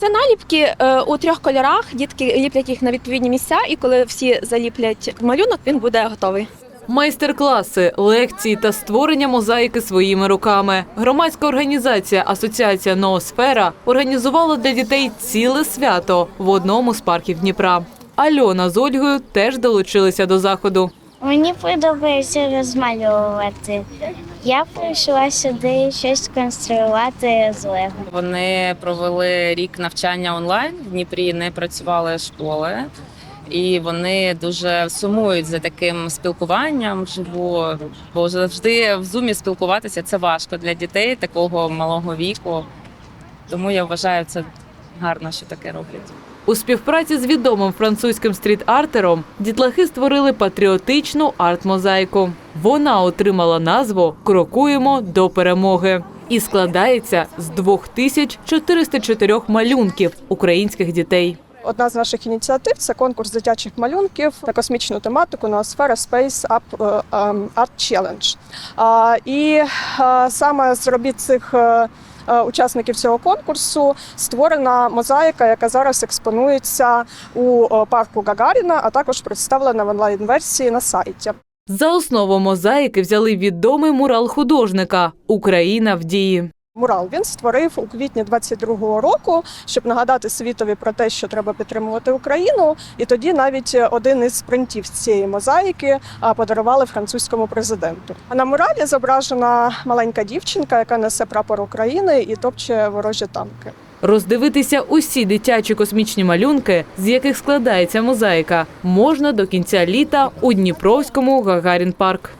Це наліпки е, у трьох кольорах. Дітки ліплять їх на відповідні місця, і коли всі заліплять малюнок, він буде готовий. Майстер-класи, лекції та створення мозаїки своїми руками. Громадська організація Асоціація Ноосфера організувала для дітей ціле свято в одному з парків Дніпра. Альона з Ольгою теж долучилися до заходу. Мені подобається розмальовувати. Я прийшла сюди щось конструювати з Лего. Вони провели рік навчання онлайн в Дніпрі, не працювали школи, і вони дуже сумують за таким спілкуванням. Живу, бо завжди в зумі спілкуватися це важко для дітей такого малого віку. Тому я вважаю це гарно, що таке роблять. У співпраці з відомим французьким стріт-артером дітлахи створили патріотичну арт-мозаїку. Вона отримала назву Крокуємо до перемоги і складається з 2404 малюнків українських дітей. Одна з наших ініціатив це конкурс дитячих малюнків на космічну тематику Ноосфера Space Up е, ем, Art Challenge. І е, саме з робіт цих е, учасників цього конкурсу створена мозаїка, яка зараз експонується у парку Гагаріна, а також представлена в онлайн-версії на сайті. За основу мозаїки взяли відомий мурал художника Україна в дії. Мурал він створив у квітні 22-го року, щоб нагадати світові про те, що треба підтримувати Україну. І тоді навіть один із принтів цієї мозаїки подарували французькому президенту. А на муралі зображена маленька дівчинка, яка несе прапор України і топче ворожі танки. Роздивитися усі дитячі космічні малюнки, з яких складається мозаїка, можна до кінця літа у Дніпровському Гагарін парк.